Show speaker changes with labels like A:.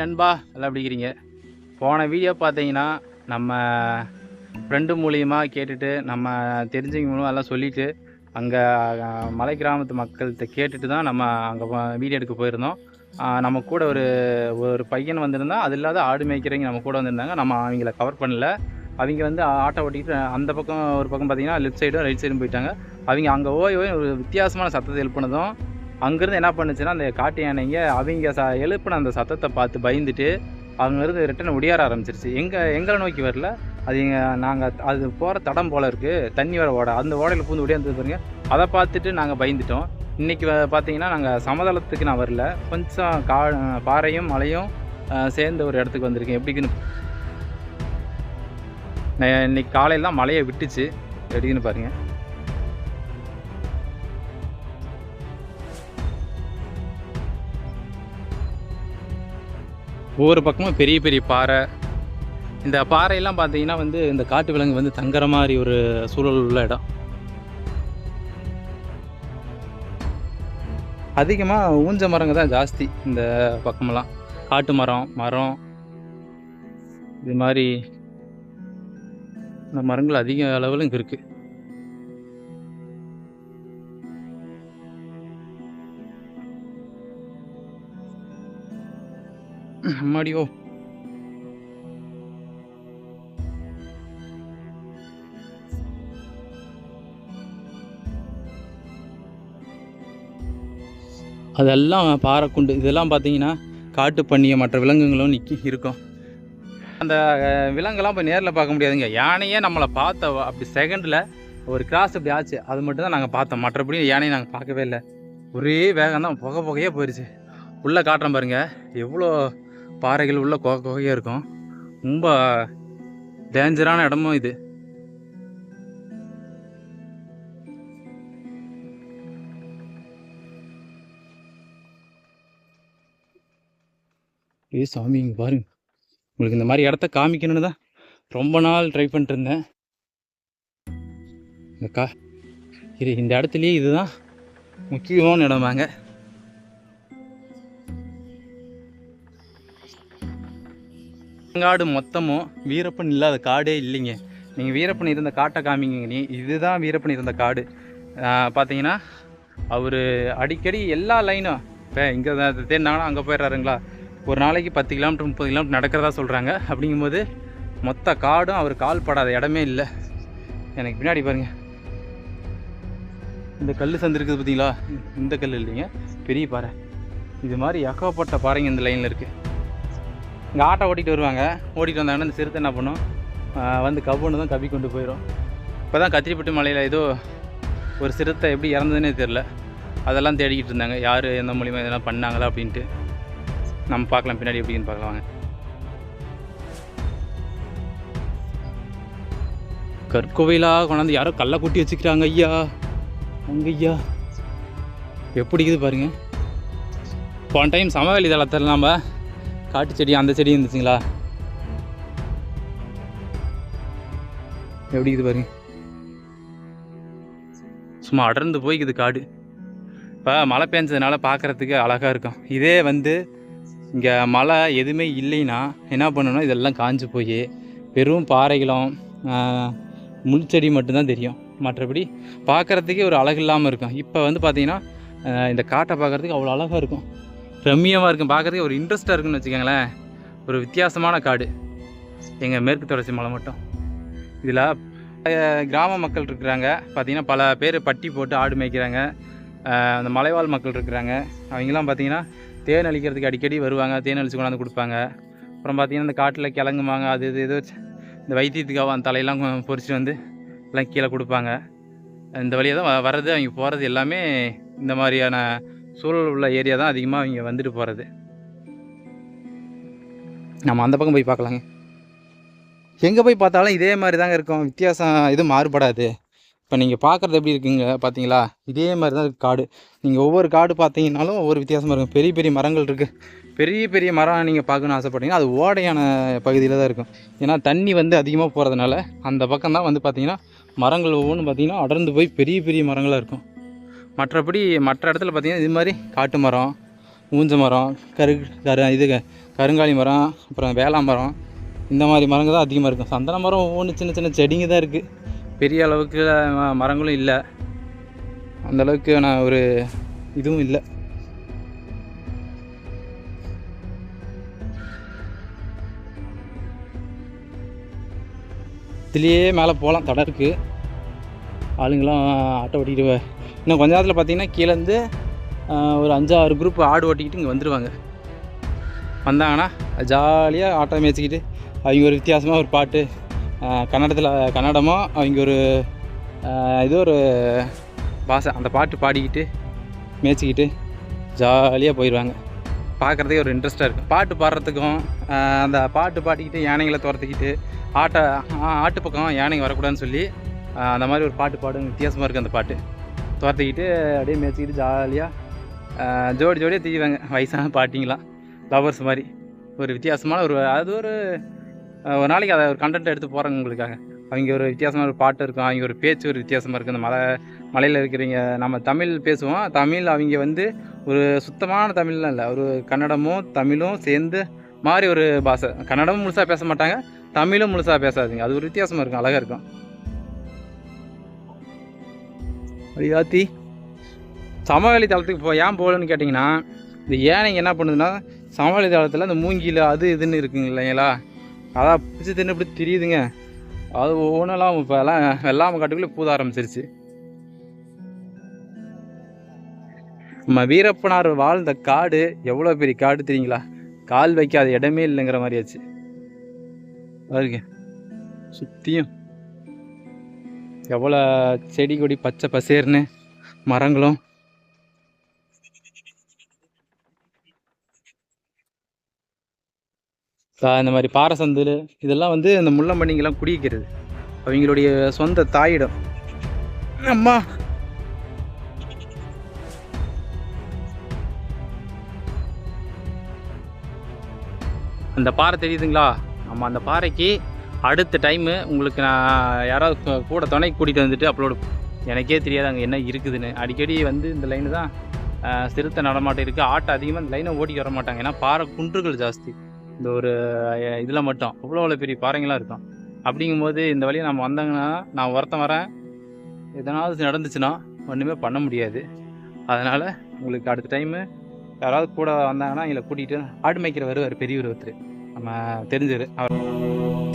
A: நண்பா எல்லாம் எப்படி இருக்கிறீங்க போன வீடியோ பார்த்தீங்கன்னா நம்ம ஃப்ரெண்டு மூலியமாக கேட்டுட்டு நம்ம தெரிஞ்சவங்க மூலமாக எல்லாம் சொல்லிவிட்டு அங்கே மலை கிராமத்து மக்கள்கிட்ட கேட்டுட்டு தான் நம்ம அங்கே வீடியோ எடுக்க போயிருந்தோம். நம்ம கூட ஒரு ஒரு பையன் வந்திருந்தா அது இல்லாத ஆடு மேய்க்கிறவங்க நம்ம கூட வந்திருந்தாங்க. நம்ம அவங்கள கவர் பண்ணல. அவங்க வந்து ஆட்டோ ஓட்டிக்கிட்டு அந்த பக்கம் ஒரு பக்கம் பார்த்தீங்கன்னா லெஃப்ட் சைடும் ரைட் சைடும் போயிட்டாங்க. அவங்க அங்கே ஓய் ஓய் ஒரு வித்தியாசமான சத்தத்தை எழுப்பினதும் அங்கேருந்து என்ன பண்ணுச்சுன்னா அந்த காட்டு யானைங்க அவங்க ச எழுப்பின அந்த சத்தத்தை பார்த்து பயந்துட்டு அங்கேருந்து ரிட்டன் ஒடியார ஆரம்பிச்சிருச்சு. எங்கள் எங்களை நோக்கி வரல. அது எங்கள் நாங்கள் அது போகிற தடம் போல் இருக்குது தண்ணி வர ஓடை அந்த ஓடையில் பூந்து ஒடியாந்து பாருங்க. அதை பார்த்துட்டு நாங்கள் பயந்துட்டோம். இன்றைக்கி பார்த்தீங்கன்னா நாங்கள் சமதளத்துக்கு நான் வரல. கொஞ்சம் கா பாறையும் மலையும் சேர்ந்த ஒரு இடத்துக்கு வந்திருக்கேன். எப்படிக்குன்னு இன்னைக்கு காலையில் தான் மழையை விட்டுச்சு. எப்படின்னு பாருங்கள் ஒவ்வொரு பக்கமும் பெரிய பெரிய பாறை. இந்த பாறையெல்லாம் பார்த்தீங்கன்னா வந்து இந்த காட்டு விலங்கு வந்து தங்குற மாதிரி ஒரு சூழல் உள்ள இடம். அதிகமாக ஊஞ்ச மரங்க தான் ஜாஸ்தி இந்த பக்கமெல்லாம். காட்டு மரம் மரம். இது மாதிரி இந்த மரங்கள் அதிக அளவில் இங்கே இருக்குது அம்மாடியோ. அதெல்லாம் பாறைக்குண்டு. இதெல்லாம் பார்த்தீங்கன்னா காட்டு பண்ணிய மற்ற விலங்குகளும் நிற்கி இருக்கும். அந்த விலங்கெல்லாம் போய் நேரில் பார்க்க முடியாதுங்க. யானையே நம்மளை பார்த்த அப்படி செகண்டில் ஒரு கிராஸ் அப்படி ஆச்சு. அது மட்டும் தான் நாங்கள் பார்த்தோம். மற்றபடி யானையை நாங்கள் பார்க்கவே இல்லை. ஒரே வேகம் தான் புகை புகையே போயிடுச்சு உள்ளே காட்டுறோம் பாருங்கள் எவ்வளோ பாறைகள் உள்ள குகை குகையாக இருக்கும். ரொம்ப டேஞ்சரான இடமும் இது. ஏ சாமி இங்கே பாருங்க. உங்களுக்கு இந்த மாதிரி இடத்த காமிக்கணும்னு தான் ரொம்ப நாள் ட்ரை பண்ணிட்டு இருந்தேன். இந்த கா இது இந்த இடத்துலையே இதுதான் முக்கியமான இடமாங்க காடு மொத்தமும் வீரப்பன் இல்லாத காடே இல்லைங்க. நீங்கள் வீரப்பன் இருந்த காட்டை காமிங்க நீ. இதுதான் வீரப்பன் இருந்த காடு. பார்த்தீங்கன்னா அவர் அடிக்கடி எல்லா லைனும் இப்போ இங்கே தேடினாங்கன்னா அங்கே போயிடுறாருங்களா? ஒரு நாளைக்கு பத்து கிலோமீட்டர் முப்பது கிலோமீட்டர் நடக்கிறதா சொல்கிறாங்க அப்படிங்கும்போது மொத்த காடும் அவர் கால் படாத இடமே இல்லை. எனக்கு பின்னாடி பாருங்கள் இந்த கல் சந்து இருக்குது பார்த்தீங்களா இந்த கல் இல்லைங்க. பெரிய பாறை. இது மாதிரி ஏகப்பட்ட பாறைங்க இந்த லைனில் இருக்குது இங்கே ஆட்டோ ஓட்டிகிட்டு வருவாங்க. ஓட்டிகிட்டு வந்தாங்கன்னா இந்த சிறுத்தை என்ன பண்ணும்? வந்து கபுன்னு தான் கவி கொண்டு போயிடும் இப்போ தான் கத்திரிப்பட்டு மலையில் ஏதோ ஒரு சிறுத்தை எப்படி இறந்ததுன்னே தெரில அதெல்லாம் தேடிக்கிட்டு இருந்தாங்க. யார் எந்த மூலியமாக இதெல்லாம் பண்ணாங்களா அப்படின்ட்டு. நம்ம பார்க்கலாம். பின்னாடி எப்படின்னு பார்க்கலாம். கற்கோவிலாக கொண்டாந்து யாரோ கல்லை கொட்டி வச்சுக்கிறாங்க ஐயா. அங்க ஐயா. எப்படி இருக்குது பாருங்க. போன டைம் சமவெளி தளத்தில் நம்ம காட்டு செடி அந்த செடி இருந்துச்சுங்களா? எப்படி இருக்குது பாருங்க. சும்மா அடர்ந்து போய்க்குது காடு. இப்போ மழை பெஞ்சதுனால பார்க்குறதுக்கு அழகாக இருக்கும். இதே வந்து இங்கே மழை எதுவுமே இல்லைன்னா என்ன பண்ணணும்னா இதெல்லாம் காஞ்சு போய் வெறும் பாறைகளும் ஆஹ், முள் செடி மட்டும்தான் தெரியும். மற்றபடி பார்க்குறதுக்கே ஒரு அழகு இல்லாமல் இருக்கும். இப்போ வந்து பார்த்திங்கன்னா இந்த காட்டை பார்க்குறதுக்கு அவ்வளோ அழகாக இருக்கும். ரம்மியமாக இருக்கும் பார்க்குறதுக்கு ஒரு இன்ட்ரெஸ்ட்டாக இருக்குன்னு வச்சுக்கோங்களேன். ஒரு வித்தியாசமான காடு. எங்கள் மேற்கு தொடர்ச்சி மலை மட்டும். இதில் கிராம மக்கள் இருக்கிறாங்க. பார்த்தீங்கன்னா பல பேர் பட்டி போட்டு ஆடு மேய்க்கிறாங்க. அந்த மலைவாழ் மக்கள் இருக்கிறாங்க. அவங்கெல்லாம் பார்த்திங்கன்னா தேன் அழிக்கிறதுக்கு அடிக்கடி வருவாங்க. தேன் அழிச்சு கொண்டாந்து கொடுப்பாங்க. அப்புறம் பார்த்திங்கன்னா இந்த காட்டில் கிழங்குமாங்க அது இது ஏதோ இந்த வைத்தியத்துக்காக அந்த தலையெல்லாம் கொ- வந்து எல்லாம் கீழே கொடுப்பாங்க. இந்த வழியாக தான் வ- வர்றது அவங்க போகிறது எல்லாமே இந்த மாதிரியான சூழல் உள்ள ஏரியா தான் அதிகமாக இங்கே வந்துட்டு போகிறது நம்ம அந்த பக்கம் போய் பார்க்கலாங்க. எங்கே போய் பார்த்தாலும் இதே மாதிரி தாங்க இருக்கும். வித்தியாசம் எதுவும் மாறுபடாது. இப்போ நீங்கள் பார்க்குறது எப்படி இருக்குங்க பார்த்தீங்களா இதே மாதிரி தான் காடு. நீங்கள் ஒவ்வொரு காடு பார்த்தீங்கன்னாலும் ஒவ்வொரு வித்தியாசமாக இருக்கும். பெரிய பெரிய மரங்கள் இருக்குது பெரிய பெரிய மரம் நீங்கள் பார்க்கணும்னு ஆசைப்பட்டீங்கன்னா அது ஓடையான பகுதியில் தான் இருக்கும். ஏன்னா தண்ணி வந்து அதிகமாக போகிறதுனால அந்த பக்கம் தான் வந்து பார்த்திங்கன்னா மரங்கள் ஒவ்வொன்றும் பார்த்திங்கன்னா அடர்ந்து போய் பெரிய பெரிய மரங்களாக இருக்கும். மற்றபடி மற்ற இடத்துல பார்த்திங்கன்னா இது மாதிரி காட்டு மரம் ஊஞ்ச மரம் கரு கரு இது கருங்காலி மரம் அப்புறம் வேளா மரம் இந்த மாதிரி மரங்கள் தான் அதிகமாக இருக்கும். சந்தன மரம் ஒவ்வொன்று சின்ன சின்ன செடிங்க தான் இருக்குது பெரிய அளவுக்கு மரங்களும் இல்லை. அந்த அளவுக்கு நான் ஒரு இதுவும் இல்லை. இதுலேயே மேலே போகலாம் தடை இருக்குது ஆளுங்களாம் ஆட்டோ ஓட்டிக்கிட்டு இன்னும் கொஞ்ச நேரத்தில் பார்த்தீங்கன்னா கீழேருந்து ஒரு அஞ்சாறு குரூப் ஆடு ஓட்டிக்கிட்டு இங்கே வந்துடுவாங்க வந்தாங்கன்னா ஜாலியாக ஆட்டோ மேய்ச்சிக்கிட்டு அவங்க ஒரு வித்தியாசமாக ஒரு பாட்டு கன்னடத்தில் கன்னடமோ அவங்க ஒரு இது ஒரு பாஷை அந்த பாட்டு பாடிக்கிட்டு மேய்ச்சிக்கிட்டு ஜாலியாக போயிடுவாங்க பார்க்குறதுக்கே ஒரு இன்ட்ரெஸ்ட்டாக இருக்கும். பாட்டு பாடுறதுக்கும் அந்த பாட்டு பாடிக்கிட்டு யானைகளை துரத்துக்கிட்டு ஆட்டை ஆட்டு பக்கம் யானைங்க வரக்கூடாதுன்னு சொல்லி அந்த மாதிரி ஒரு பாட்டு பாடும் வித்தியாசமாக இருக்குது அந்த பாட்டு. துரத்திக்கிட்டு அப்படியே மேய்ச்சிக்கிட்டு ஜாலியாக ஜோடி ஜோடியாக தீவாங்க வயசான பாட்டிங்களாம். லவர்ஸ் மாதிரி. ஒரு வித்தியாசமான ஒரு அது ஒரு ஒரு நாளைக்கு அதை ஒரு கண்டென்ட் எடுத்து போகிறாங்க உங்களுக்காக. அவங்க ஒரு வித்தியாசமான ஒரு பாட்டு இருக்கும். அவங்க ஒரு பேச்சு ஒரு வித்தியாசமாக இருக்குது அந்த மலை மலையில் இருக்கிறவங்க நம்ம தமிழ் பேசுவோம். தமிழ் அவங்க வந்து ஒரு சுத்தமான தமிழ்லாம் இல்லை. ஒரு கன்னடமும் தமிழும் சேர்ந்து மாதிரி ஒரு பாஷை. கன்னடமும் முழுசாக பேச மாட்டாங்க. தமிழும் முழுசாக பேசாதுங்க. அது ஒரு வித்தியாசமாக இருக்கும். அழகாக இருக்கும். ஐயாத்தி சமவெளி தளத்துக்கு போ ஏன் போகலன்னு கேட்டிங்கன்னா இந்த ஏனைங்க என்ன பண்ணுதுன்னா சமவெளி தளத்தில் அந்த மூங்கில் அது இதுன்னு இருக்குங்க இல்லைங்களா? அதான் பிடிச்சி தின்னு இப்படி தெரியுதுங்க. அது ஒவ்வொன்றெல்லாம் இப்போ எல்லாம் வெள்ளாமை காட்டுக்குள்ளே பூத ஆரம்பிச்சிருச்சு. நம்ம வீரப்பனார் வாழ்ந்த காடு எவ்வளோ பெரிய காடு தெரியுங்களா? கால் வைக்காத இடமே இல்லைங்கிற மாதிரியாச்சு பாருங்க. சுற்றியும் எவ்வளோ செடி கொடி பச்சை பசேர்னு மரங்களும். தா- இந்த மாதிரி பாறை சந்தில் இதெல்லாம் வந்து இந்த முள்ளம்பண்டிங்கெல்லாம் குடிக்கிறது. அவங்களுடைய சொந்த தாயிடம். அம்மா! அந்த பாறை தெரியுதுங்களா? நம்ம அந்த பாறைக்கு அடுத்த டைமு உங்களுக்கு நான் யாராவது கூட துணைக்கு கூட்டிகிட்டு வந்துட்டு அப்லோடு எனக்கே தெரியாது அங்கே என்ன இருக்குதுன்னு. அடிக்கடி வந்து இந்த லைனு தான் ஆஹ், சிறுத்தை நடமாட்டம் இருக்குது ஆட்டை அதிகமாக இந்த லைனை ஓட்டிட்டு வர மாட்டாங்க. ஏன்னா பாறை குன்றுகள் ஜாஸ்தி. இந்த ஒரு இதில் மட்டும். அவ்வளோ அவ்வளோ பெரிய பாறைங்களாம் இருக்கும். அப்படிங்கும்போது இந்த வழியை நம்ம வந்தாங்கன்னா நான் ஒருத்தன் வரேன். எதனாவது நடந்துச்சுன்னா ஒன்றுமே பண்ண முடியாது. அதனால் உங்களுக்கு அடுத்த டைமு யாராவது கூட வந்தாங்கன்னா எங்களை கூட்டிகிட்டு ஆடு மேய்க்கிற வருவார் பெரியவர் ஒருத்தர். நம்ம தெரிஞ்சவர். அவர்